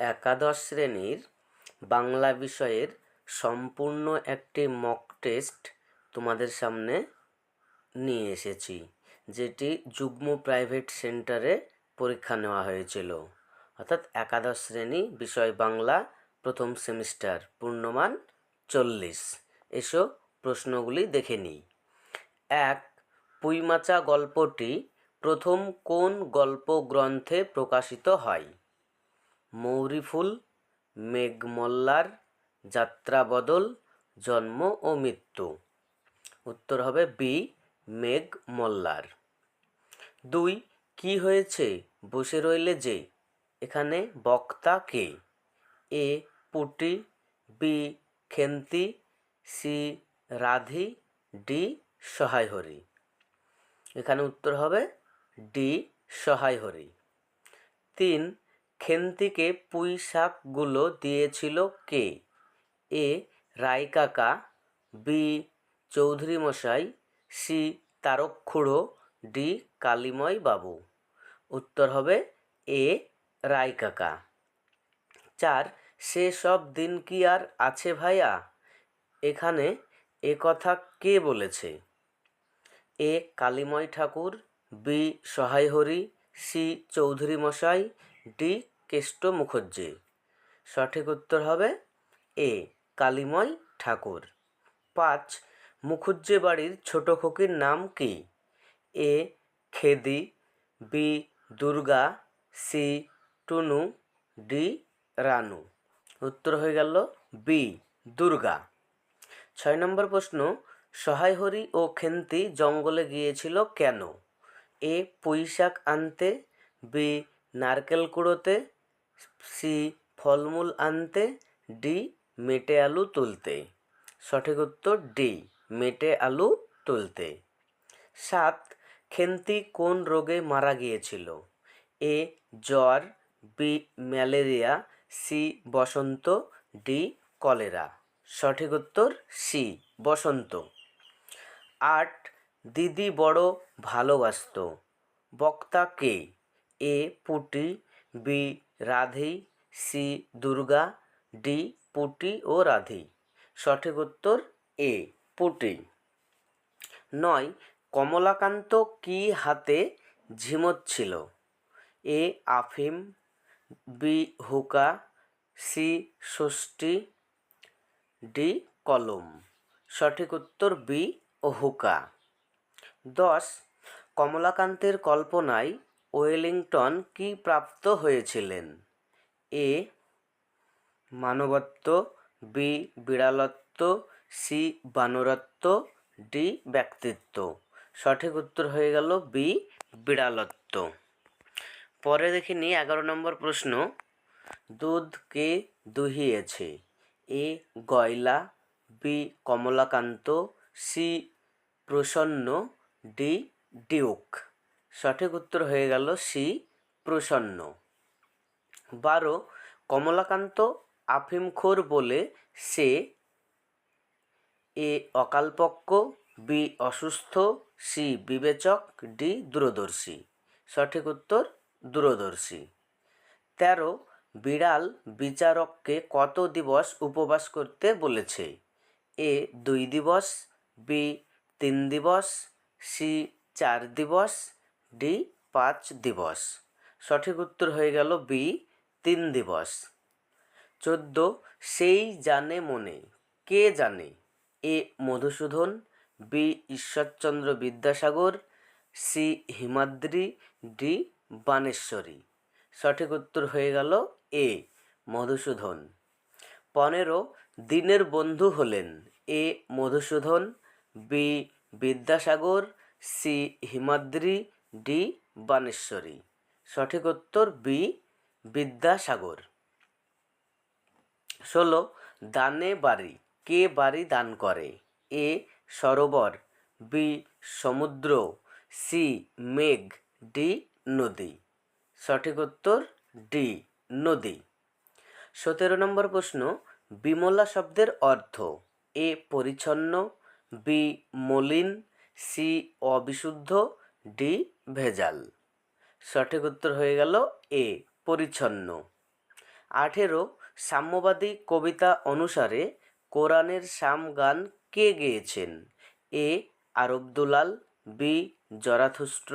একাদশ শ্রেণির বাংলা বিষয়ের সম্পূর্ণ একটি মক টেস্ট তোমাদের সামনে নিয়ে এসেছি, যেটি যুগ্ম প্রাইভেট সেন্টারে পরীক্ষা নেওয়া হয়েছিল। অর্থাৎ একাদশ শ্রেণি বিষয় বাংলা প্রথম সেমিস্টার পূর্ণমান চল্লিশ। এসো প্রশ্নগুলি দেখে নিই। এক, পুইমাচা গল্পটি প্রথম কোন গল্প গ্রন্থে প্রকাশিত হয়? মৌরিফুল মেঘমল্লার যাত্রাবদল জন্ম ও মৃত্যু। উত্তর হবে বি মেঘ মল্লার দুই, কি হয়েছে? বসে রইলে যে। এখানে বক্তা কে? A, Puti, B, Khenti, C, Radhi, D Sahay Hari এখানে উত্তর হবে ডি সহায় হরি তিন খেন্তিকে পুঁই শাকগুলো দিয়েছিল কে? এ. রায় কাকা বি. চৌধুরী মশাই সি. তারক ডি. কালিময় বাবু উত্তর হবে এ. রায় কাকা চার. সে সব দিন কি আর আছে ভাইয়া? এখানে এ কথা কে বলেছে? A. Kalimoy Thakur, B. Sahay Hari C. Chowdhury মশাই ডি কেষ্ট মুখর্জি। সঠিক উত্তর হবে এ কালিময় ঠাকুর। পাঁচ মুখুজ্জে বাড়ির ছোট খোকির নাম কি? A, Khedi, B, Durga, C, Tunu, D, Ranu. উত্তর হয়ে গেল বি, দুর্গা। ছয় নম্বর প্রশ্ন সহায় হরি ও খেন্তি জঙ্গলে গিয়েছিল কেন? এ পুঁই শাক আনতে, বি নারকেল কুড়োতে, সি ফলমূল আনতে, ডি মেটে আলু তুলতে। সঠিক উত্তর, ডি মেটে আলু তুলতে। সাত, খেন্তি কোন রোগে মারা গিয়েছিল? এ, জ্বর, বি, ম্যালেরিয়া, সি, বসন্ত, ডি, কলেরা। সঠিক উত্তর, সি, বসন্ত। আট, দিদি বড় ভালোবাসত। বক্তা কে? A Puti, B Radhi, C Durga, D Puti ও রাধি। সঠিক উত্তর এ, পুটি। নয়, কমলাকান্ত কি হাতে ঝিমোচ্ছিল এ আফিম, বি হুকা, সি ষষ্ঠী, ডি কলম। সঠিক উত্তর বি ও হুকা। দশ, কমলাকান্তের কল্পনায় ওয়েলিংটন কি প্রাপ্ত হয়েছিলেন? এ. মানবত্ব, বি. বিড়ালত্ব, সি. বানরত্ব, ডি. ব্যক্তিত্ব। সঠিক উত্তর হয়ে গেল বি. বিড়ালত্ব। পরে দেখে নিই এগারো নম্বর প্রশ্ন। দুধ কে দুহিয়েছে? এ. গয়লা, B. Kamalakanta, C. Prasanna, D. Duke. সঠিক উত্তর হয়ে গেল সি, প্রসন্ন। বারো, কমলাকান্ত আফিমখোর বলে সে এ অকালপক্ষ বি অসুস্থ, সি বিবেচক, ডি দূরদর্শী। সঠিক উত্তর, দূরদর্শী। তেরো, বিড়াল বিচারককে কত দিবস উপবাস করতে বলেছে? এ দুই দিবস, বি তিন দিবস, সি চার দিবস ডি, পাঁচ দিবস। সঠিক উত্তর হয়ে গেল বি, তিন দিবস। চোদ্দ, সেই জানে মনে। কে জানে? A, Madhusudan, B, Ishwarchandra Vidyasagar, C, Himadri, D, Baneshwari. সঠিক উত্তর হয়ে গেল এ, মধুসূদন। পনেরো, দিনের বন্ধু হলেন। A, Madhusudan, B, Vidyasagar, C, Himadri D Baneshwari. সঠিক উত্তর বি বিদ্যাসাগর। ষোলো, দানে বাড়ি। কে বাড়ি দান করে? এ সরোবর, বি সমুদ্র, সি মেঘ, ডি নদী। সঠিক উত্তর ডি নদী। সতেরো নম্বর প্রশ্ন, বিমলা শব্দের অর্থ? এ পরিচ্ছন্ন, বি মলিন, সি অবিশুদ্ধ ডি ভেজাল। সঠিক উত্তর হয়ে গেল এ, পরিচ্ছন্ন। আঠেরো, সাম্যবাদী কবিতা অনুসারে কোরআনের সাম গান কে গেয়েছেন? এ আরব দুলাল B Zarathustra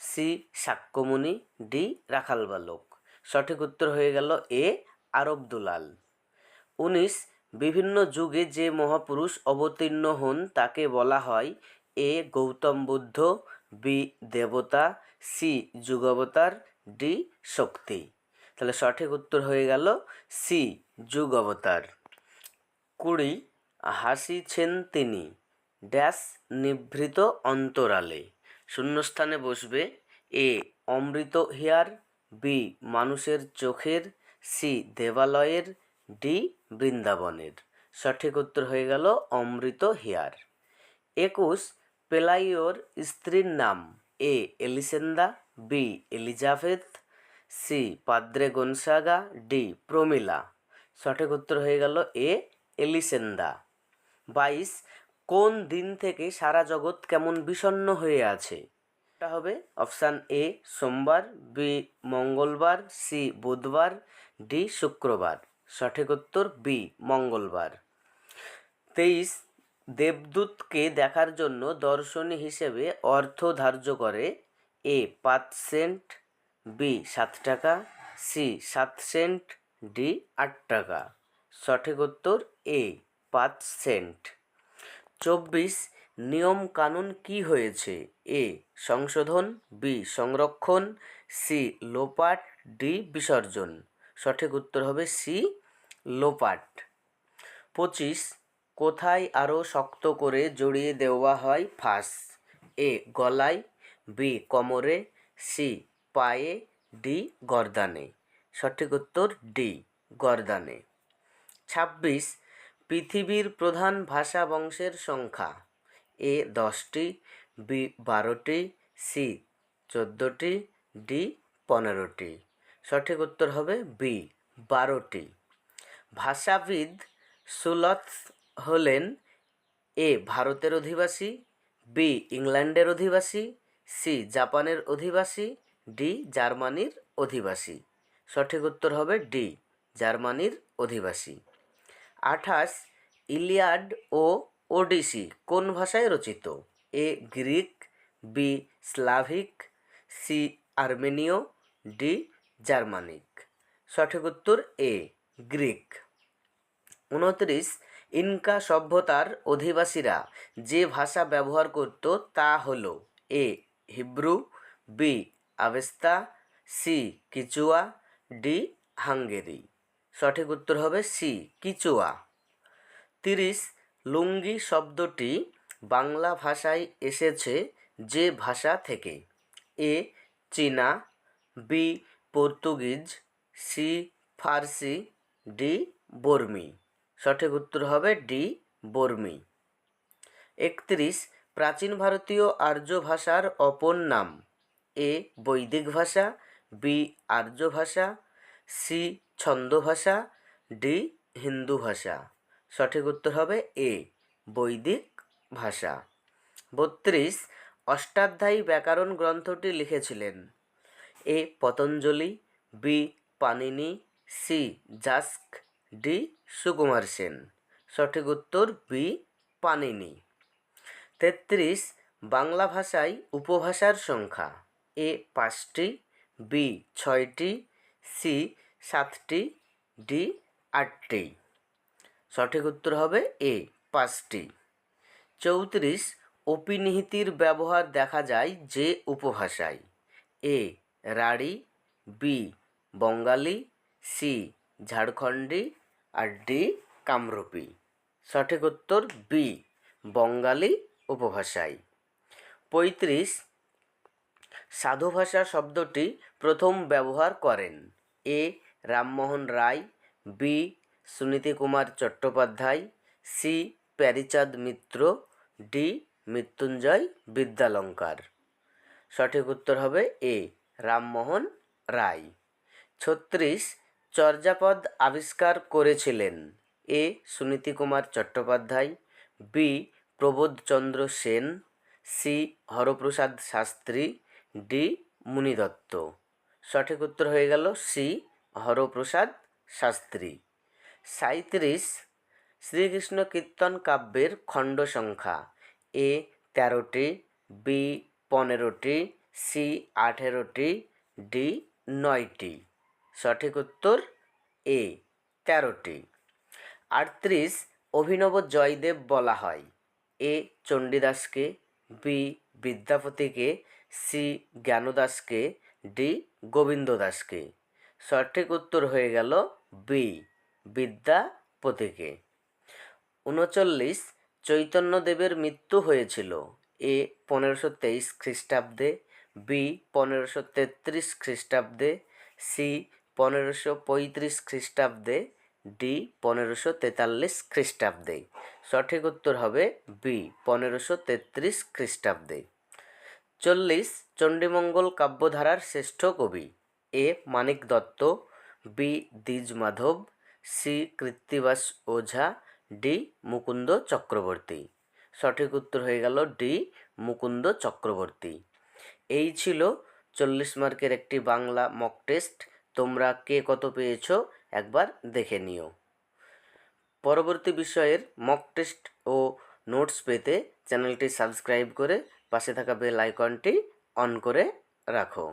C Shakyamuni D, রাখাল বালক। সঠিক উত্তর হয়ে গেল এ আরব দুলাল উনিশ, বিভিন্ন যুগে যে মহাপুরুষ অবতীর্ণ হন তাকে বলা হয় এ গৌতম বুদ্ধ, বি দেবতা, সি যুগাবতার, ডি শক্তি। তাহলে সঠিক উত্তর হয়ে গেল সি যুগ অবতার কুড়ি হাসিছেন তিনি, ড্যাশ নিভৃত অন্তরালে। শূন্যস্থানে বসবে এ অমৃত হিয়ার, বি মানুষের চোখের, সি দেবালয়ের, ডি বৃন্দাবনের। সঠিক উত্তর হয়ে গেল অমৃত হিয়ার। একুশ পেলাইওর স্ত্রীর নাম A Elisenda, B Elizabeth, C Padre Gonzaga, D Pramila. সঠিক উত্তর হয়ে গেল এ এলিসেন্দা। বাইশ, কোন দিন থেকে সারা জগৎ কেমন বিষণ্ণ হয়ে আছে? এটা হবে অপশান এ, সোমবার, বি মঙ্গলবার, সি বুধবার, ডি শুক্রবার। সঠিক উত্তর বি মঙ্গলবার। তেইশ দেবদূতকে দেখার জন্য দর্শনী হিসেবে অর্থ ধার্য করে। এ, পাঁচ সেন্ট, বি, সাত টাকা, সি, সাত সেন্ট, ডি, আট টাকা। সঠিক উত্তর এ, পাঁচ সেন্ট। চব্বিশ, নিয়ম কানুন কি হয়েছে? এ, সংশোধন, বি, সংরক্ষণ, সি, লোপাট, ডি, বিসর্জন। সঠিক উত্তর হবে সি, লোপাট। পঁচিশ কোথায় আরও শক্ত করে জড়িয়ে দেওয়া হয়? ফাঁস এ, গলায়, বি, কোমরে, সি, পায়ে, ডি, গর্দানে। সঠিক উত্তর, ডি, গর্দানে। ছাব্বিশ, পৃথিবীর প্রধান ভাষা বংশের সংখ্যা। এ, দশটি, বি, বারোটি, সি, চোদ্দোটি, ডি, পনেরোটি। সঠিক উত্তর হবে বি, বারোটি। ভাষাবিদ সুলথ হলেন এ ভারতের অধিবাসী, বি ইংল্যান্ডের অধিবাসী, সি জাপানের অধিবাসী, ডি জার্মানির অধিবাসী। সঠিক উত্তর হবে ডি, জার্মানির অধিবাসী। আঠাশ, ইলিয়াড ও ওডিসি কোন ভাষায় রচিত? A Greek, B Slavic, C আর্মেনীয়, D Germanic. সঠিক উত্তর এ, গ্রিক। উনত্রিশ ইনকা সভ্যতার অধিবাসীরা যে ভাষা ব্যবহার করত তা হল A, Hebrew, B, Avesta, C, Quechua, D, Hungary. সঠিক উত্তর হবে সি, কিচুয়া। তিরিশ, লুঙ্গি শব্দটি বাংলা ভাষায় এসেছে যে ভাষা থেকে। এ, চীনা, বি, পর্তুগিজ, সি, ফার্সি, ডি, বর্মি। সঠিক উত্তর হবে ডি, বর্মি। একত্রিশ, প্রাচীন ভারতীয় আর্য ভাষার অপর নাম। এ, বৈদিক ভাষা, বি, আর্য ভাষা, সি, ছন্দ ভাষা, ডি, হিন্দু ভাষা। সঠিক উত্তর হবে এ, বৈদিক ভাষা। বত্রিশ, অষ্টাধ্যায়ী ব্যাকরণ গ্রন্থটি লিখেছিলেন। A, Patanjali, B Panini C, Yaska D Sukumar Sen. সঠিক উত্তর বি পানিনি। তেত্রিশ, বাংলা ভাষায় উপভাষার সংখ্যা। এ পাঁচটি, বি ছয়টি, সি সাতটি, ডি আটটি। সঠিক উত্তর হবে এ পাঁচটি। চৌত্রিশ, অপিনিহিতির ব্যবহার দেখা যায় যে উপভাষায়। A Rarhi, B Bangali, C Jharkhandi R D Kamrupi. সঠিক উত্তর বি বঙ্গালী উপভাষায়। পঁয়ত্রিশ, সাধু ভাষা শব্দটি প্রথম ব্যবহার করেন। A, Rammohan Roy, B, Suniti Kumar Chattopadhyay, C, Parichand Mitra, D, Mrityunjay Vidyalankar. সঠিক উত্তর হবে এ, রামমোহন রায়। ছত্রিশ চর্যাপদ আবিষ্কার করেছিলেন। A. Suniti Kumar Chattopadhyay. B. Prabodhchandra Sen. C. Haraprasad Shastri. D. Muni Datta সঠিক উত্তর হয়ে গেল সি. হরপ্রসাদ শাস্ত্রী। সাঁইত্রিশ। শ্রীকৃষ্ণ কীর্তন কাব্যের খণ্ড সংখ্যা। এ তেরোটি, বি পনেরোটি, সি আঠেরোটি, ডি নয়টি। সঠিক উত্তর এ, তেরোটি। আটত্রিশ, অভিনব জয়দেব বলা হয়। এ, চণ্ডীদাসকে, বি, বিদ্যাপতিকে, সি, জ্ঞানদাসকে, ডি গোবিন্দ দাসকে সঠিক উত্তর হয়ে গেল বি, বিদ্যাপতিকে। উনচল্লিশ, চৈতন্যদেবের মৃত্যু হয়েছিল। এ, পনেরোশো তেইশ খ্রিস্টাব্দে, বি, পনেরোশো তেত্রিশ খ্রিস্টাব্দে, সি পনেরোশো পঁয়ত্রিশ খ্রিস্টাব্দে ডি, পনেরোশো তেতাল্লিশ খ্রিস্টাব্দে। সঠিক উত্তর হবে বি, পনেরোশো তেত্রিশ খ্রিস্টাব্দে। চল্লিশ, চণ্ডীমঙ্গল কাব্যধারার শ্রেষ্ঠ কবি। এ, Manik Datta. B, Dwij Madhab. C, Krittibas Ojha. D, Mukunda Chakraborty. সঠিক উত্তর হয়ে গেল ডি, মুকুন্দ চক্রবর্তী। এই ছিল চল্লিশ মার্কের একটি বাংলা মক টেস্ট তোমরা কে কত পেয়েছ, একবার দেখে নিও। পরবর্তী বিষয়ের মক টেস্ট ও নোটস পেতে চ্যানেলটি সাবস্ক্রাইব করে পাশে থাকা বেল আইকনটি অন করে রাখো।